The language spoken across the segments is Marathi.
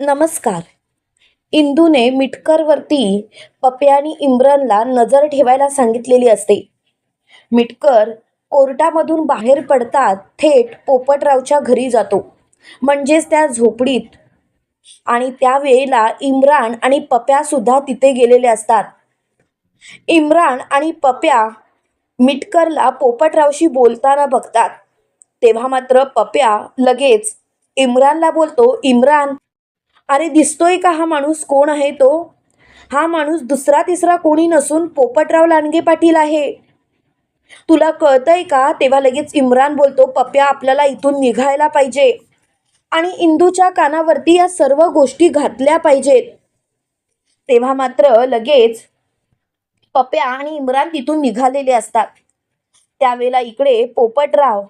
नमस्कार. इंदूने मिटकरवरती पप्या आणि इम्रानला नजर ठेवायला सांगितलेली असते. मिटकर कोर्टामधून बाहेर पडतात थेट पोपटरावच्या घरी जातो. म्हणजेच त्या झोपडीत. आणि त्यावेळेला इम्रान आणि पप्यासुद्धा तिथे गेलेले असतात. इम्रान आणि पप्या मिटकरला पोपटरावशी बोलताना बघतात. तेव्हा मात्र पप्या लगेच इम्रानला बोलतो इम्रान अरे दिसतोय का हा माणूस? कोण आहे तो? हा माणूस दुसरा तिसरा कोणी नसून पोपटराव लांडगे पाटील आहे. तुला कळतंय का? तेव्हा लगेच इम्रान बोलतो पप्या आपल्याला इथून निघायला पाहिजे. आणि इंदूच्या कानावरती या सर्व गोष्टी घातल्या पाहिजेत. तेव्हा मात्र लगेच पप्या आणि इम्रान तिथून निघालेले असतात. त्यावेळेला इकडे पोपटराव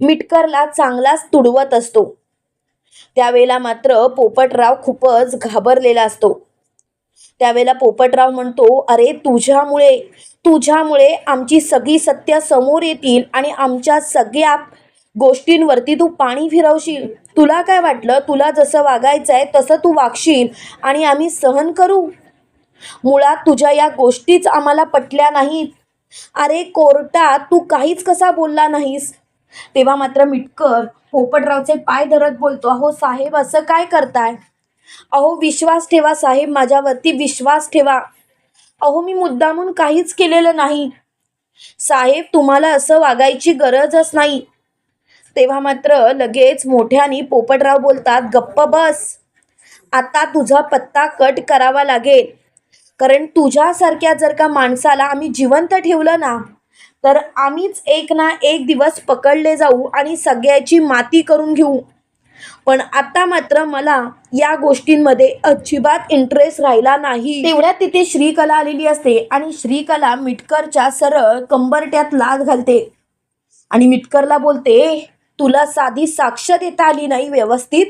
मिटकरला चांगलाच तुडवत असतो. त्यावेळेला मात्र पोपटराव खूपच घाबरलेला असतो. त्यावेळेला पोपटराव म्हणतो अरे तुझ्यामुळे तुझ्यामुळे आमची सगळी सत्य समोर येतील आणि आमच्या सगळ्या गोष्टींवरती तू पाणी फिरवशील. तुला काय वाटलं? तुला जसं वागायचं आहे तसं तू वागशील आणि आम्ही सहन करू. मुळात तुझ्या या गोष्टीच आम्हाला पटल्या नाहीत. अरे कोर्टात तू काहीच कसा बोलला नाहीस? तेव्हा मात्र मिटकर पोपटरावचे पाय धरत बोलतो अहो साहेब असं काय करताय? अहो विश्वास ठेवा साहेब माझ्यावरती विश्वास ठेवा. अहो मी मुद्दामून काहीच केलेलं नाही. साहेब तुम्हाला असं वागायची गरजच नाही. तेव्हा मात्र लगेच मोठ्याने पोपटराव बोलतात गप्प बस. आता तुझा पत्ता कट करावा लागेल. कारण तुझ्यासारख्या जर का माणसाला आम्ही जिवंत ठेवलं ना तर आम्हीच एक ना एक दिवस पकडले जाऊ आणि सगळ्याची माती करून घेऊ. पण आता मात्र मला या गोष्टींमध्ये अजिबात इंटरेस्ट राहिला नाही. तेवढ्यात तिथे श्रीकला आलेली असते आणि श्रीकला मिटकरच्या सरळ कंबरट्यात लाद घालते. आणि मिटकरला बोलते तुला साधी साक्ष देता आली नाही व्यवस्थित.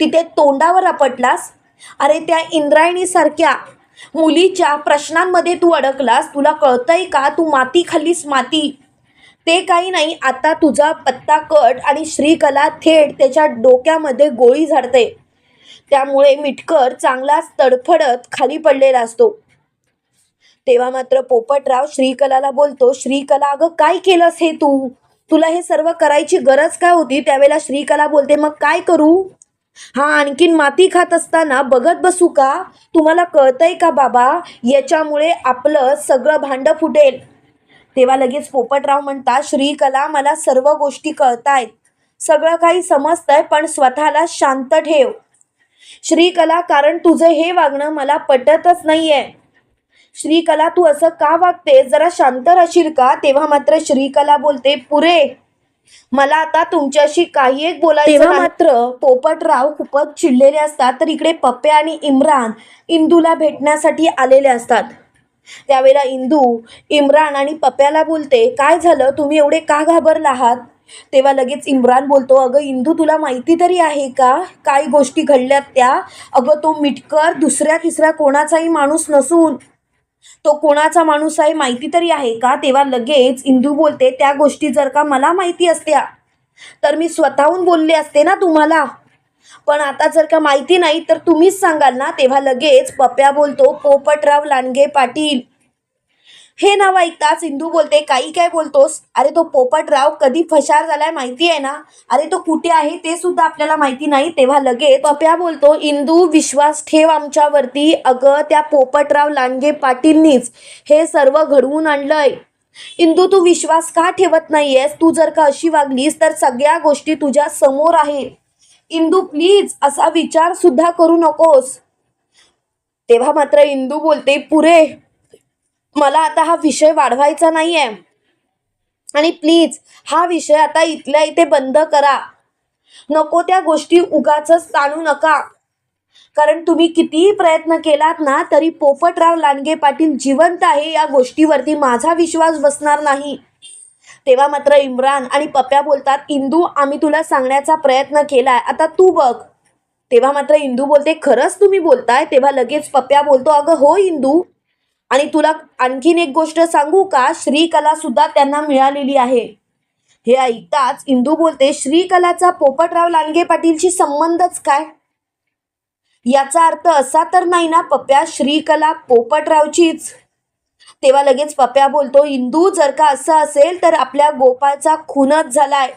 तिथे तोंडावर आपटलास. अरे त्या इंद्रायणीसारख्या मुलीच्या प्रश्नांमध्ये तू अडकलास तुला कळतंय का तू माती खाल्लीस माती? ते काही नाही आता तुझा पत्ता कट आणि श्रीकला थेट त्याच्या डोक्यामध्ये गोळी झाडते. त्यामुळे मिटकर चांगलाच तडफडत खाली पडलेला असतो. तेव्हा मात्र पोपटराव श्रीकलाला बोलतो श्रीकला अगं काय केलंस हे तू? तुला हे सर्व करायची गरज काय होती? त्यावेळेला श्रीकला बोलते मग काय करू? हा आणखीन माती खात असताना बघत बसू का? तुम्हाला कळतंय का बाबा? याच्यामुळे आपलं सगळं भांडं फुटेल. तेव्हा लगेच पोपटराव म्हणतात श्रीकला मला सर्व गोष्टी कळतायत. सगळं काही समजतंय पण स्वतःला शांत ठेव. श्रीकला कारण तुझं हे वागणं मला पटतच नाहीये. श्रीकला तू असं का वागते जरा शांत राहशील का? तेव्हा मात्र श्रीकला बोलते पुरे मला आता तुमच्याशी काही एक बोलायचं मात्र पोपटराव खूपच चिडलेले असतात तर इकडे पप्पे आणि इम्रान इंदूला भेटण्यासाठी आलेले असतात. त्यावेळेला इंदू इम्रान आणि पप्प्याला बोलते काय झालं? तुम्ही एवढे का घाबरला आहात? तेव्हा लगेच इम्रान बोलतो अगं इंदू तुला माहिती तरी आहे का? काय गोष्टी घडल्यात त्या. अगं तो मिटकर दुसऱ्या तिसऱ्या कोणाचाही माणूस नसून तो कोणाचा माणूस आहे माहिती तरी आहे का? तेव्हा लगेच इंदू बोलते त्या गोष्टी जर का मला माहिती असत्या तर मी स्वतःहून बोलले असते ना तुम्हाला. पण आता जर का माहिती नाही तर तुम्हीच सांगाल ना? तेव्हा लगेच पप्प्या बोलतो पोपटराव लांडगे पाटील हे नाव ऐकताच इंदू बोलते काही काय बोलतोस? अरे तो पोपटराव कधी फशार झालाय माहिती आहे ना? अरे तो कुठे आहे ते सुद्धा आपल्याला माहिती नाही. तेव्हा लगेच पप्या बोलतो इंदू विश्वास ठेव आमच्यावरती. अगं त्या पोपटराव लांडगे पाटीलनीच हे सर्व घडवून आणलंय. इंदू तू विश्वास का ठेवत नाहीयेस? तू जर का अशी वागलीस तर सगळ्या गोष्टी तुझ्या समोर आहे इंदू प्लीज असा विचार सुद्धा करू नकोस. तेव्हा मात्र इंदू बोलते पुरे मला आता हा विषय वाढवायचा नाही आहे आणि प्लीज हा विषय आता इथल्या इथे बंद करा. नको त्या गोष्टी उगाच ताणू नका. कारण तुम्ही कितीही प्रयत्न केलात ना तरी पोपटराव लांडगे पाटील जिवंत आहे या गोष्टीवरती माझा विश्वास बसणार नाही. तेव्हा मात्र इम्रान आणि पप्या बोलतात इंदू आम्ही तुला सांगण्याचा प्रयत्न केलाय. आता तू बघ. तेव्हा मात्र इंदू बोलते खरंच तुम्ही बोलताय? तेव्हा लगेच पप्या बोलतो अगं हो इंदू. आणि तुला आणखीन एक गोष्ट सांगू का? श्रीकला सुद्धा त्यांना मिळालेली आहे. हे ऐकताच इंदू बोलते श्रीकलाचा पोपटराव लांडगे पाटीलशी संबंधच काय? याचा अर्थ असा तर नाही ना पप्या श्रीकला पोपटरावचीच. तेव्हा लगेच पप्या बोलतो इंदू जर का असं असेल तर आपल्या गोपाळचा खूनच झालाय.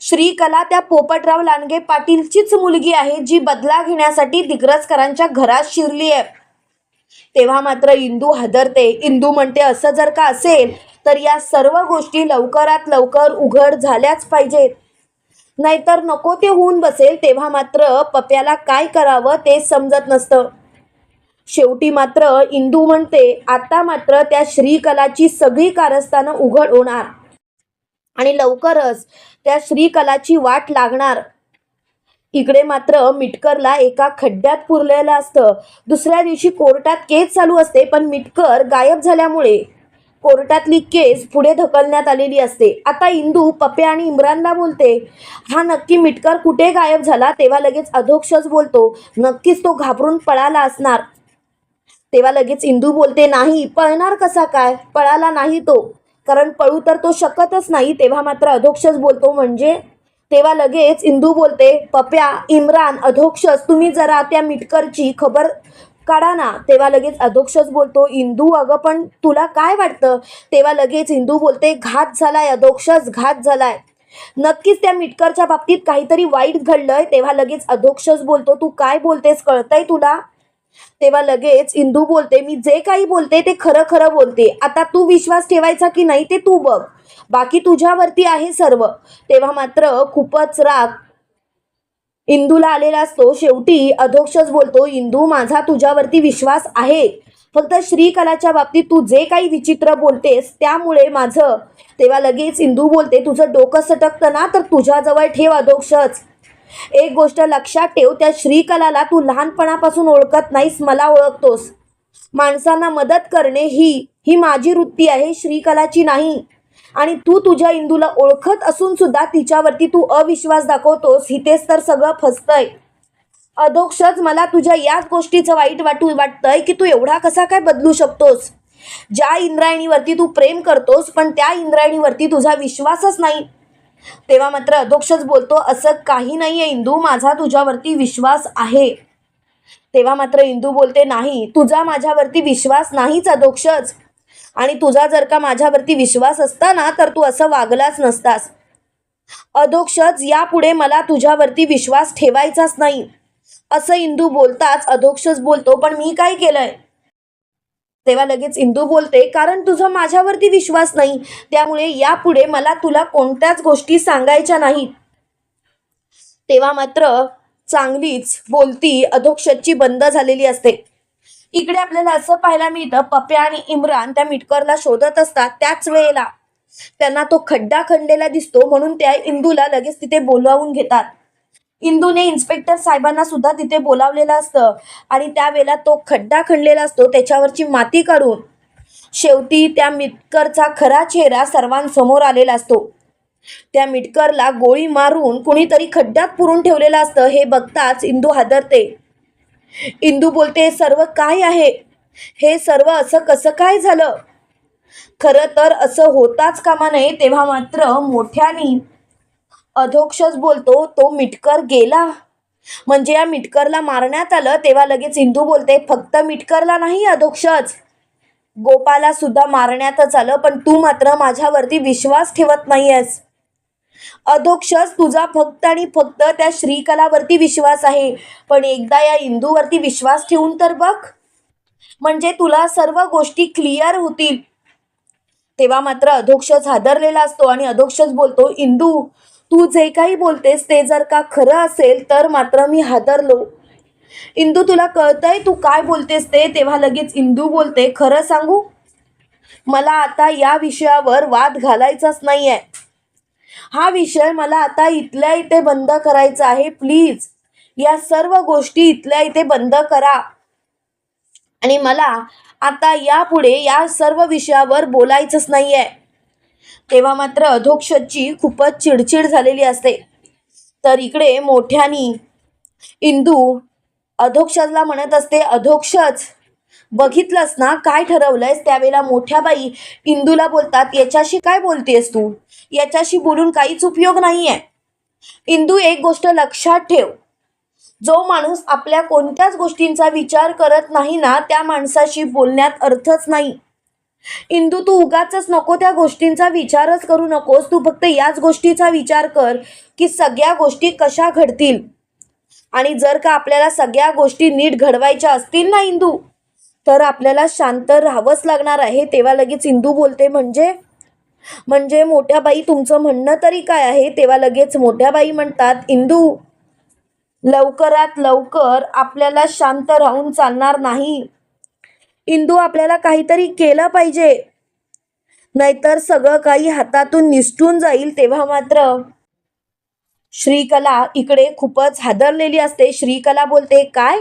श्रीकला त्या पोपटराव लांडगे पाटीलचीच मुलगी आहे जी बदला घेण्यासाठी दिग्रजकरांच्या घरात शिरली आहे तेव्हा मात्र इंदू हादरते. इंदू म्हणते असं जर का असेल तर या सर्व गोष्टी लवकरात लवकर उघड झाल्याच पाहिजेत. नाहीतर नको ते होऊन बसेल तेव्हा मात्र पप्याला काय करावं ते समजत नसतं. शेवटी मात्र इंदू म्हणते आता मात्र त्या श्रीकलाची सगळी कारस्थानं उघड होणार आणि लवकरच त्या श्रीकलाची वाट लागणार. इकडे मात्र मिटकरला एका खड्ड्यात पुरलेलं असतं. दुसऱ्या दिवशी कोर्टात केस चालू असते पण मिटकर गायब झाल्यामुळे कोर्टातली केस पुढे ढकलण्यात आलेली असते. आता इंदू पपे आणि इम्रानला बोलते हा नक्की मिटकर कुठे गायब झाला? तेव्हा लगेच अधोक्षच बोलतो नक्कीच तो घाबरून पळाला असणार. तेव्हा लगेच इंदू बोलते नाही पळणार कसा काय? पळाला नाही तो. कारण पळू तर तो शकतच नाही. तेव्हा मात्र अधोक्षच बोलतो म्हणजे तेव्हा लगेच इंदू बोलते पप्या इम्रान अधोक्षस तुम्ही जरा त्या मिटकरची खबर काढा ना. तेव्हा लगेच अधोक्षच बोलतो इंदू अगं पण तुला काय वाटतं? तेव्हा लगेच इंदू बोलते घात झालाय अधोक्षस घात झालाय. नक्कीच त्या मिटकरच्या बाबतीत काहीतरी वाईट घडलंय. तेव्हा लगेच अधोक्षच बोलतो तू काय बोलतेस? कळतंय तुला? तेव्हा लगेच इंदू बोलते मी जे काही बोलते ते खरं खरं बोलते. आता तू विश्वास ठेवायचा की नाही ते तू बघ. बाकी तुझ्यावरती आहे सर्व. तेव्हा मात्र खूपच राग इंदूला आलेला असतो. शेवटी अधोक्षच बोलतो इंदू माझा तुझ्यावरती विश्वास आहे. फक्त श्रीकलाच्या बाबतीत तू जे काही विचित्र बोलतेस त्यामुळे माझं तेव्हा लगेच इंदू बोलते तुझं डोकं सटकतं ना तर तुझ्याजवळ ठेव अधोक्षच. एक गोष्ट लक्षात ठेव त्या श्रीकलाला तू लहानपणापासून ओळखत नाहीस मला ओळखतोस. माणसांना मदत करणे ही ही माझी वृत्ती आहे श्रीकलाची नाही. आणि तू तुझ्या इंदूला ओळखत असून सुद्धा तिच्यावरती तू अविश्वास दाखवतोस हितेच तर सगळं फसतंय. अधोक्षच मला तुझ्या याच गोष्टीचं वाईट वाटू वाटतंय की तू एवढा कसा काय बदलू शकतोस? ज्या इंद्रायणीवरती तू प्रेम करतोस पण त्या इंद्रायणीवरती तुझा विश्वासच नाही. तेव्हा मात्र अधोक्षच बोलतो असं काही नाही आहे इंदू माझा तुझ्यावरती विश्वास आहे. तेव्हा मात्र इंदू बोलते नाही तुझा माझ्यावरती विश्वास नाहीच अधोक्षच. आणि तुझा जर का माझ्यावरती विश्वास असता ना तर तू असं वागलाच नसतास. अधोक्षच यापुढे मला तुझ्यावरती विश्वास ठेवायचाच नाही. असं इंदू बोलताच अधोक्षच बोलतो पण मी काय केलंय? तेव्हा लगेच इंदू बोलते कारण तुझा माझ्यावरती विश्वास नाही. त्यामुळे यापुढे मला तुला कोणत्याच गोष्टी सांगायच्या नाहीत. तेव्हा मात्र चांगलीच बोलती अधोक्षची बंद झालेली असते. इकडे आपल्याला असं पाहायला मिळतं पप्या आणि इम्रान त्या मिटकरला शोधत असतात त्याच वेळेला. त्यांना तो खड्डा खणलेला दिसतो म्हणून त्या इंदूला लगेच तिथे बोलावून घेतात. इंदूने इन्स्पेक्टर साहेबांना सुद्धा तिथे बोलावलेलं असतं आणि त्यावेळेला तो खड्डा खणलेला असतो त्याच्यावरची माती काढून. शेवटी त्या मिटकरचा खरा चेहरा सर्वांसमोर आलेला असतो. त्या मिटकरला गोळी मारून कुणीतरी खड्ड्यात पुरून ठेवलेलं असतं हे बघताच इंदू हादरते. इंदू बोलते "हे सर्व काय आहे? हे सर्व असं कसं काय झालं? खरं तर असं होताच कामा नये तेव्हा मात्र मोठ्यानी अधोक्षच बोलतो तो मिटकर गेला. म्हणजे या मिटकरला मारण्यात आलं तेव्हा लगेच इंदू बोलते फक्त मिटकरला नाही अधोक्षच. गोपाला सुद्धा मारण्यातच आलं पण तू मात्र माझ्यावरती विश्वास ठेवत नाहीयेस. अधोक्षस तुझा फक्त आणि फक्त त्या श्रीकलावरती विश्वास आहे. पण एकदा या इंदूवरती विश्वास ठेवून तर बघ. म्हणजे तुला सर्व गोष्टी क्लिअर होतील. तेव्हा मात्र अधोक्षस हादरलेला असतो आणि अधोक्षस बोलतो इंदू तू जे काही बोलतेस ते जर का खरं असेल तर मात्र मी हादरलो. इंदू तुला कळतंय तू काय बोलतेस ते? तेव्हा लगेच इंदू बोलते खरं सांगू? मला आता या विषयावर वाद घालायचाच नाही आहे हा विषय मला आता इथल्या इथे बंद करायचा आहे. प्लीज या सर्व गोष्टी इथल्या इथे बंद करा. आणि मला आता यापुढे या सर्व विषयावर बोलायचंच नाही आहे तेव्हा मात्र अधोक्षची खूपच चिडचिड झालेली असते. तर इकडे मोठ्यानी इंदू अधोक्षजला म्हणत असते अधोक्षच बघितलंस ना? काय ठरवलंयस? त्यावेळेला मोठ्या बाई इंदूला बोलतात याच्याशी काय बोलतेस तू? याच्याशी बोलून काहीच उपयोग नाही आहे इंदू एक गोष्ट लक्षात ठेव. जो माणूस आपल्या कोणत्याच गोष्टींचा विचार करत नाही ना त्या माणसाशी बोलण्यात अर्थच नाही. इंदू तू उगाच नको त्या गोष्टींचा विचारच करू नकोस. तू फक्त याच गोष्टीचा विचार कर की सगळ्या गोष्टी कशा घडतील. आणि जर का आपल्याला सगळ्या गोष्टी नीट घडवायच्या असतील ना इंदू? तर आपल्याला शांत राहावंच लागणार आहे. तेव्हा लगेच इंदू बोलते म्हणजे? म्हणजे मोठ्या बाई तुमचं म्हणणं तरी काय आहे? तेव्हा लगेच मोठ्या बाई म्हणतात इंदू लवकरात लवकर आपल्याला शांत राहून चालणार नाही. इंदू आपल्याला काहीतरी केलं पाहिजे. नाहीतर सगळं काही हातातून निसटून जाईल. तेव्हा मात्र श्रीकला इकडे खूपच हादरलेली असते. श्रीकला बोलते काय?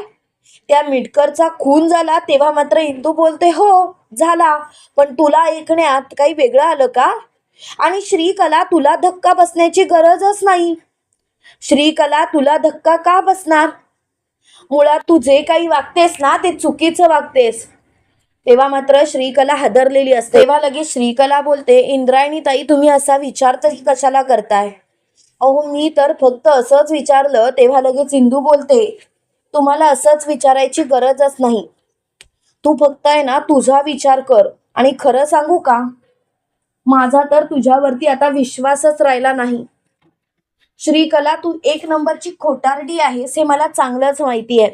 त्या मिटकरचा खून झाला तेव्हा मात्र इंदू बोलते हो झाला. पण तुला ऐकण्यात काही वेगळं आलं का? आणि श्रीकला तुला धक्का बसण्याची गरजच नाही. श्रीकला तुला धक्का का बसणार? मुळात तू जे काही वागतेस ना ते चुकीचं वागतेस. तेव्हा मात्र श्रीकला हादरलेली असते. तेव्हा लगेच श्रीकला बोलते इंद्रायणी ताई तुम्ही असा विचार तरी कशाला करताय? अहो मी तर फक्त असंच विचारलं. तेव्हा लगेच इंदू बोलते तुम्हाला असंच विचारायची गरजच नाही. तू फक्त आहे ना तुझा विचार कर. आणि खरं सांगू का? माझा तर तुझ्यावरती आता विश्वासच राहिला नाही. श्रीकला तू एक नंबरची खोटारडी आहेस हे मला चांगलंच माहिती आहे.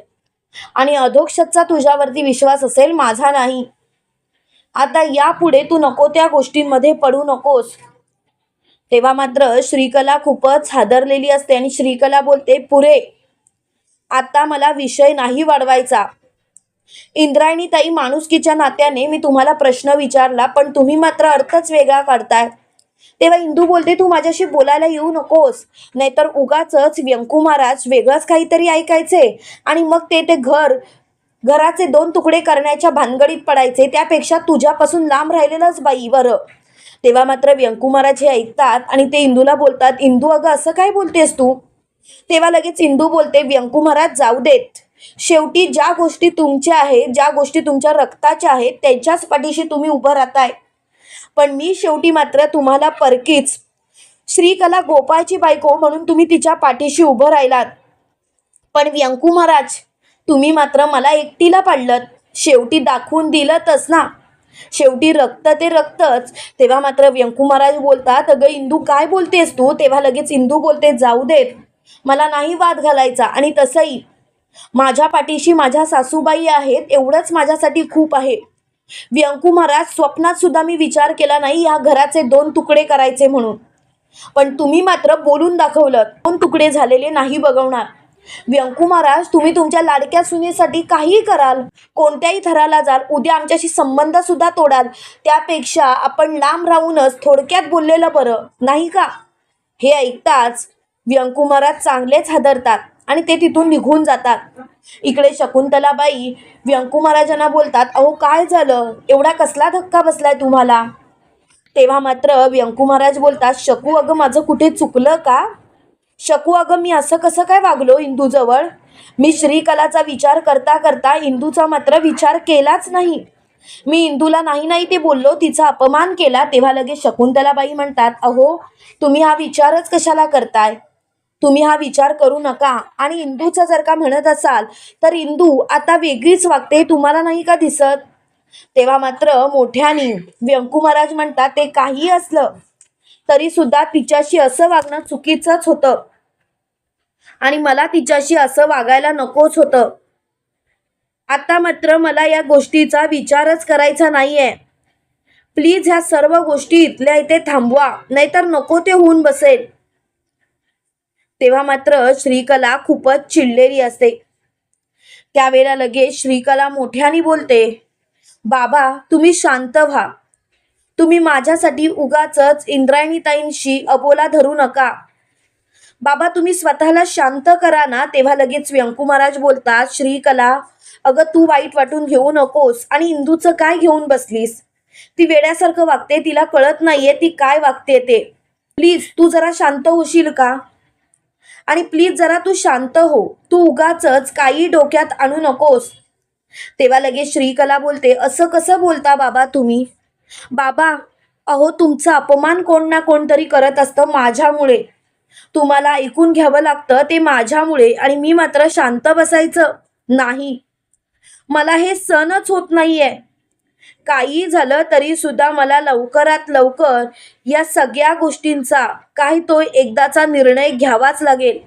आणि अधोक्षतचा तुझ्यावरती विश्वास असेल माझा नाही. आता यापुढे तू नको त्या गोष्टींमध्ये पडू नकोस. तेव्हा मात्र श्रीकला खूपच हादरलेली असते आणि श्रीकला बोलते पुरे आता मला विषय नाही वाढवायचा. इंद्रायणी ताई माणुसकीच्या नात्याने मी तुम्हाला प्रश्न विचारला पण तुम्ही मात्र अर्थच वेगळा काढताय. तेव्हा इंदू बोलते तू माझ्याशी बोलायला येऊ नकोस. नाहीतर उगाच व्यंकू महाराज वेगळंच काहीतरी ऐकायचे आणि मग ते ते घर घराचे दोन तुकडे करण्याच्या भानगडीत पडायचे. त्यापेक्षा तुझ्यापासून लांब राहिलेलंच बाई बरं. तेव्हा मात्र व्यंकू महाराज हे ऐकतात आणि ते इंदूला बोलतात इंदू अगं असं काय बोलतेस तू? तेव्हा लगेच इंदू बोलते व्यंकू महाराज जाऊ देत. शेवटी ज्या गोष्टी तुमच्या आहेत ज्या गोष्टी तुमच्या रक्ताच्या आहेत त्यांच्याच पाठीशी तुम्ही उभं राहताय. पण मी शेवटी मात्र तुम्हाला परकीच. श्रीकला गोपाळची बायको म्हणून तुम्ही तिच्या पाठीशी उभं राहिलात. पण व्यंकू महाराज तुम्ही मात्र मला एकटीला पाडलं शेवटी दाखवून दिलंतच ना. शेवटी रक्त ते रक्तच. तेव्हा मात्र व्यंकू महाराज बोलतात अगं इंदू काय बोलतेस तू? तेव्हा लगेच इंदू बोलते जाऊ देत. मला नाही वाद घालायचा आणि तसंही. माझ्या पाठीशी माझ्या सासूबाई आहेत एवढंच माझ्यासाठी खूप आहे. व्यंकू महाराज स्वप्नात सुद्धा मी विचार केला नाही या घराचे दोन तुकडे करायचे म्हणून. पण तुम्ही मात्र बोलून दाखवलं दोन तुकडे झालेले नाही बघवणार. व्यंकू महाराज तुम्ही तुमच्या लाडक्या सुनेसाठी काहीही कराल कोणत्याही थराला जाल उद्या आमच्याशी संबंध सुद्धा तोडाल त्यापेक्षा आपण लांब राहूनच थोडक्यात बोललेलं बरं नाही का? हे ऐकताच व्यंकू महाराज चांगलेच हादरतात आणि ते तिथून निघून जातात. इकडे शकुंतलाबाई व्यंकू महाराजांना बोलतात अहो काय झालं? एवढा कसला धक्का बसलाय तुम्हाला? तेव्हा मात्र व्यंकू महाराज बोलतात शकू अगं माझं कुठे चुकलं का? शकू अगं मी असं कसं काय वागलो इंदूजवळ? मी श्रीकलाचा विचार करता करता इंदूचा मात्र विचार केलाच नाही. मी इंदूला नाही नाही ते बोललो तिचा अपमान केला. तेव्हा लगेच शकुंतलाबाई म्हणतात अहो तुम्ही हा विचारच कशाला करताय? तुम्ही हा विचार करू नका. आणि इंदूचं जर का म्हणत असाल तर इंदू आता वेगळीच वागते तुम्हाला नाही का दिसत? तेव्हा मात्र मोठ्याने व्यंकू महाराज म्हणतात ते काही असलं तरी सुद्धा तिच्याशी असं वागणं चुकीचंच होतं. आणि मला तिच्याशी असं वागायला नकोच होतं. आता मात्र मला या गोष्टीचा विचारच करायचा नाहीये. प्लीज ह्या सर्व गोष्टी इथल्या इथे थांबवा नाहीतर नको ते होऊन बसेल. तेव्हा मात्र श्रीकला खूपच चिडलेली असते. त्यावेळेला लगेच श्रीकला मोठ्याने बोलते बाबा तुम्ही शांत व्हा. तुम्ही माझ्यासाठी उगाच इंद्रायणीताईंशी अबोला धरू नका. बाबा तुम्ही स्वतःला शांत करा ना. तेव्हा लगेच व्यंकू महाराज बोलतात श्रीकला अगं तू वाईट वाटून घेऊ नकोस आणि इंदूचं काय घेऊन बसलीस? ती वेड्यासारखं वागते तिला कळत नाहीये ती काय वागते ते. प्लीज तू जरा शांत होशील का? आणि प्लीज जरा तू शांत हो. तू उगाच काही डोक्यात आणू नकोस. तेव्हा लगेच श्रीकला बोलते असं कसं बोलता बाबा तुम्ही? बाबा अहो तुमचा अपमान कोण ना कोणतरी करत असतं माझ्यामुळे. तुम्हाला ऐकून घ्यावं लागतं ते माझ्यामुळे आणि मी मात्र शांत बसायचं नाही. मला हे सणच होत नाहीये. काही झालं तरी सुद्धा मला लवकरात लवकर या सगळ्या गोष्टींचा काही तो एकदाचा निर्णय घ्यावाच लागेल.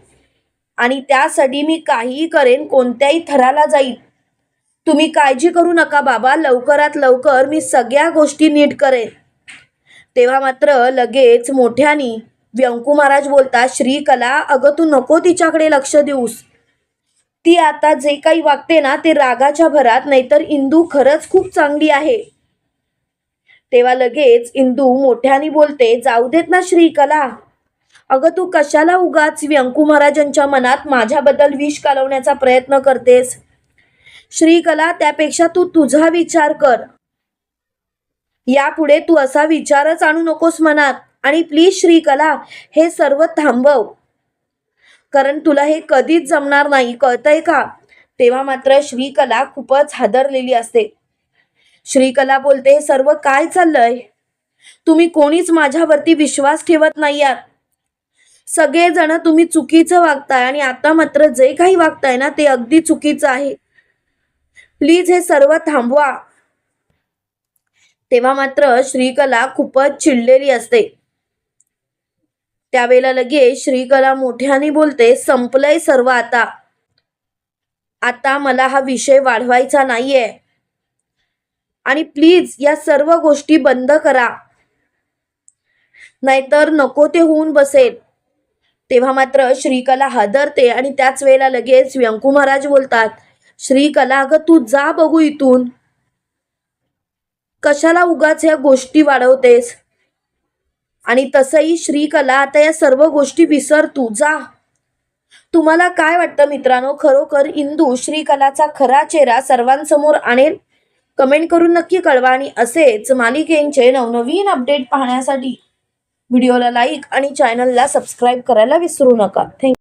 आणि त्यासाठी मी काहीही करेन कोणत्याही थराला जाईल. तुम्ही काळजी करू नका बाबा लवकरात लवकर मी सगळ्या गोष्टी नीट करेन. तेव्हा मात्र लगेच मोठ्यानी व्यंकू महाराज बोलतात श्रीकला अगं तू नको तिच्याकडे लक्ष देऊस. ती आता जे काही वागते ना ते रागाच्या भरात नाहीतर इंदू खरंच खूप चांगली आहे. तेव्हा लगेच इंदू मोठ्याने बोलते जाऊ देत ना श्रीकला. अगं तू कशाला उगाच व्यंकू महाराजांच्या मनात माझ्याबद्दल विष कालवण्याचा प्रयत्न करतेस? श्रीकला त्यापेक्षा तू तुझा विचार कर. यापुढे तू असा विचारच आणू नकोस मनात. आणि प्लीज श्रीकला हे सर्व थांबव. कारण तुला हे कधीच जमणार नाही कळतंय का? तेव्हा मात्र श्रीकला खूपच हादरलेली असते. श्रीकला बोलते "हे सर्व काय चाललंय? तुम्ही कोणीच माझ्यावरती विश्वास ठेवत नाही आहात. सगळेजण तुम्ही चुकीचं वागताय आणि आता मात्र जे काही वागताय ना ते अगदी चुकीचं आहे. प्लीज हे सर्व थांबवा. तेव्हा मात्र श्रीकला खूपच चिडलेली असते. त्यावेळेला लगेच श्रीकला मोठ्याने बोलते संपलंय सर्व आता. आता मला हा विषय वाढवायचा नाहीये. आणि प्लीज या सर्व गोष्टी बंद करा. नाहीतर नको ते होऊन बसेल. तेव्हा मात्र श्रीकला हादरते आणि त्याच वेळेला लगेच व्यंकू महाराज बोलतात श्रीकला अगं तू जा बघू इथून. कशाला उगाच या गोष्टी वाढवतेस? आणि तसंही श्रीकला आता या सर्व गोष्टी विसर तू जा. तुम्हाला काय वाटतं मित्रांनो? खरोखर इंदू श्रीकलाचा खरा चेहरा सर्वांसमोर आणेल? कमेंट करून नक्की कळवा आणि असेच मालिकेंचे नवनवीन अपडेट पाहण्यासाठी व्हिडिओला लाईक आणि चॅनलला सबस्क्राईब करायला विसरू नका. थँक्यू